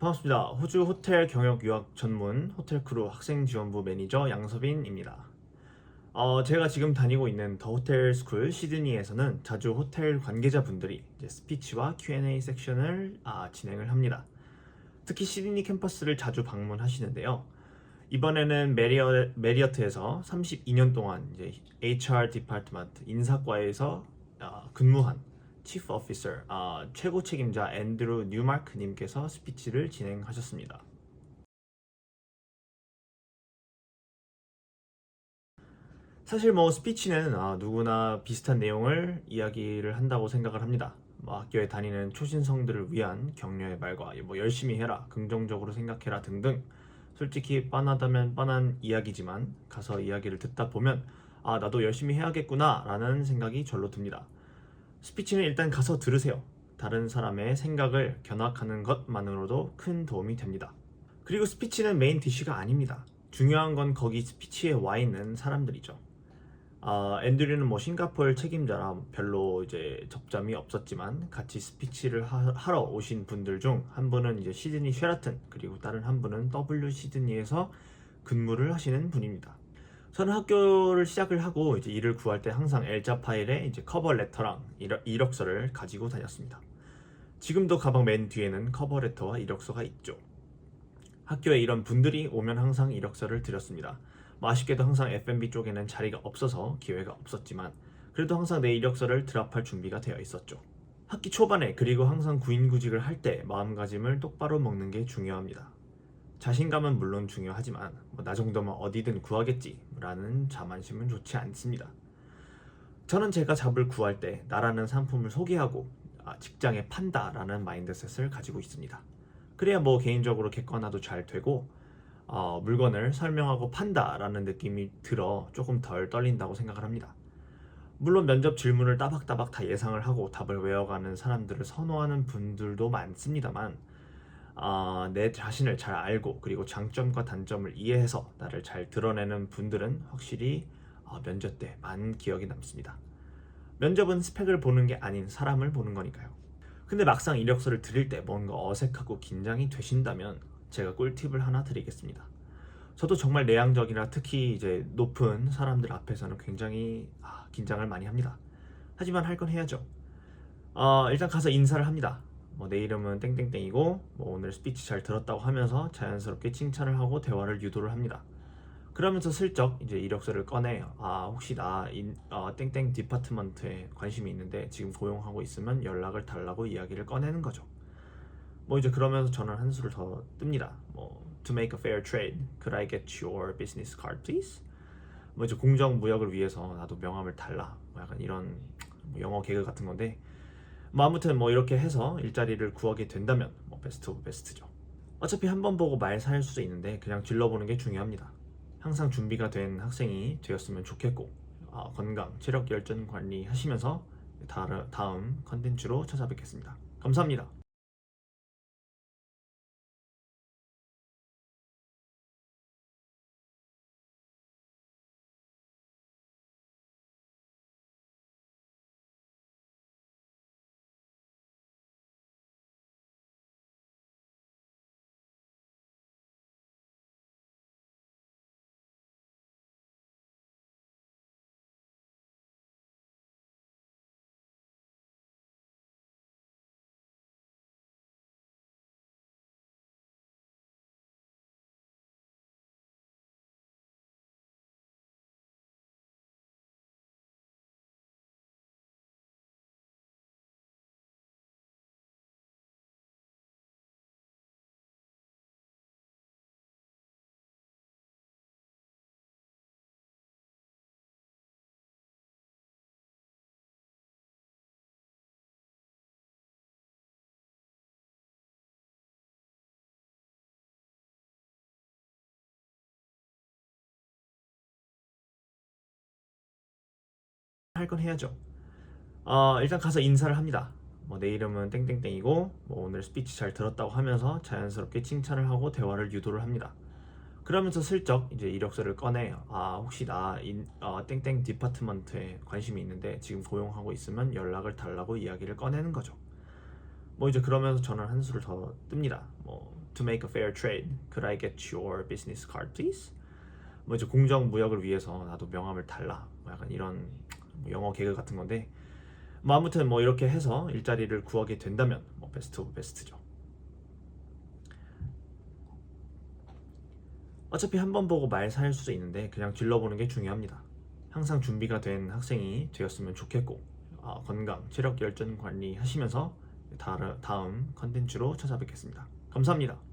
반갑습니다. 호주 호텔 경영 유학 전문 호텔 크루 학생 지원부 매니저 양서빈입니다. 어, 제가 지금 다니고 있는 더 호텔 스쿨 시드니에서는 자주 호텔 관계자분들이 스피치와 Q&A 섹션을 아, 진행을 합니다. 특히 시드니 캠퍼스를 자주 방문하시는데요. 이번에는 메리어, 메리어트에서 32년 동안 이제 HR 디파트먼트 인사과에서 아, 근무한 치프 오피서 아, 최고 책임자 앤드루 뉴마크님께서 스피치를 진행하셨습니다. 사실 뭐 스피치는 아, 누구나 비슷한 내용을 이야기를 한다고 생각을 합니다. 뭐 학교에 다니는 초신성들을 위한 격려의 말과 뭐 열심히 해라, 긍정적으로 생각해라 등등 솔직히 뻔하다면 뻔한 이야기지만 가서 이야기를 듣다 보면 아 나도 열심히 해야겠구나 라는 생각이 절로 듭니다. 스피치는 일단 가서 들으세요. 다른 사람의 생각을 견학하는 것만으로도 큰 도움이 됩니다. 그리고 스피치는 메인 디쉬가 아닙니다. 중요한 건 거기 스피치에 와 있는 사람들이죠. 아, 앤드류는 뭐 싱가포르 책임자라 별로 이제 접점이 없었지만 같이 스피치를 하, 러 오신 분들 중 한 분은 이제 시드니 쉐라튼 그리고 다른 한 분은 W 시드니에서 근무를 하시는 분입니다. 저는 학교를 시작을 하고 이제 일을 구할 때 항상 엘자 파일에 이제 커버 레터랑 이력, 이력서를 가지고 다녔습니다. 지금도 가방 맨 뒤에는 커버 레터와 이력서가 있죠. 학교에 이런 분들이 오면 항상 이력서를 드렸습니다. 뭐 아쉽게도 항상 F&B 쪽에는 자리가 없어서 기회가 없었지만 그래도 항상 내 이력서를 드랍할 준비가 되어 있었죠. 학기 초반에 그리고 항상 구인구직을 할 때 마음가짐을 똑바로 먹는 게 중요합니다. 자신감은 물론 중요하지만 뭐 나 정도면 어디든 구하겠지라는 자만심은 좋지 않습니다. 저는 제가 잡을 구할 때 나라는 상품을 소개하고 아, 직장에 판다라는 마인드셋을 가지고 있습니다. 그래야 뭐 개인적으로 객관화도 잘 되고 어, 물건을 설명하고 판다라는 느낌이 들어 조금 덜 떨린다고 생각을 합니다. 물론 면접 질문을 따박따박 다 예상을 하고 답을 외워가는 사람들을 선호하는 분들도 많습니다만 어, 내 자신을 잘 알고 그리고 장점과 단점을 이해해서 나를 잘 드러내는 분들은 확실히 어, 면접 때 많은 기억이 남습니다. 면접은 스펙을 보는 게 아닌 사람을 보는 거니까요. 근데 막상 이력서를 드릴 때 뭔가 어색하고 긴장이 되신다면 제가 꿀팁을 하나 드리겠습니다. 저도 정말 내향적이라 특히 이제 높은 사람들 앞에서는 굉장히 아, 긴장을 많이 합니다. 하지만 할 건 해야죠. 어, 일단 가서 인사를 합니다. 뭐 내 이름은 땡땡땡이고 뭐 오늘 스피치 잘 들었다고 하면서 자연스럽게 칭찬을 하고 대화를 유도를 합니다. 그러면서 슬쩍 이제 이력서를 꺼내 아 혹시 나 인, 어, 땡땡 디파트먼트에 관심이 있는데 지금 고용하고 있으면 연락을 달라고 이야기를 꺼내는 거죠. 뭐 이제 그러면서 저는 한 수를 더 뜹니다. 뭐 to make a fair trade, could I get your business card, please? 뭐 이제 공정 무역을 위해서 나도 명함을 달라. 뭐 약간 이런 뭐 영어 개그 같은 건데 뭐 아무튼 뭐 이렇게 해서 일자리를 구하게 된다면 뭐 베스트 오브 베스트죠. 어차피 한 번 보고 말 살 수도 있는데 그냥 질러보는 게 중요합니다. 항상 준비가 된 학생이 되었으면 좋겠고 어, 건강, 체력 열전 관리 하시면서 다음 컨텐츠로 찾아뵙겠습니다. 감사합니다. 할 건 해야죠. 어, 일단 가서 인사를 합니다. 뭐 내 이름은 땡땡땡이고 뭐 오늘 스피치 잘 들었다고 하면서 자연스럽게 칭찬을 하고 대화를 유도를 합니다. 그러면서 슬쩍 이제 이력서를 꺼내 아 혹시 나 인, 어, 땡땡 디파트먼트에 관심이 있는데 지금 고용하고 있으면 연락을 달라고 이야기를 꺼내는 거죠. 뭐 이제 그러면서 저는 한 수를 더 뜹니다. 뭐 to make a fair trade, could I get your business card, please? 뭐 이제 공정 무역을 위해서 나도 명함을 달라. 뭐 약간 이런 뭐 영어 개그 같은 건데 뭐 아무튼 뭐 이렇게 해서 일자리를 구하게 된다면 뭐 베스트 오브 베스트죠. 어차피 한 번 보고 말 살 수도 있는데 그냥 질러보는 게 중요합니다. 항상 준비가 된 학생이 되었으면 좋겠고 어, 건강, 체력, 열정 관리 하시면서 다음 컨텐츠로 찾아뵙겠습니다. 감사합니다.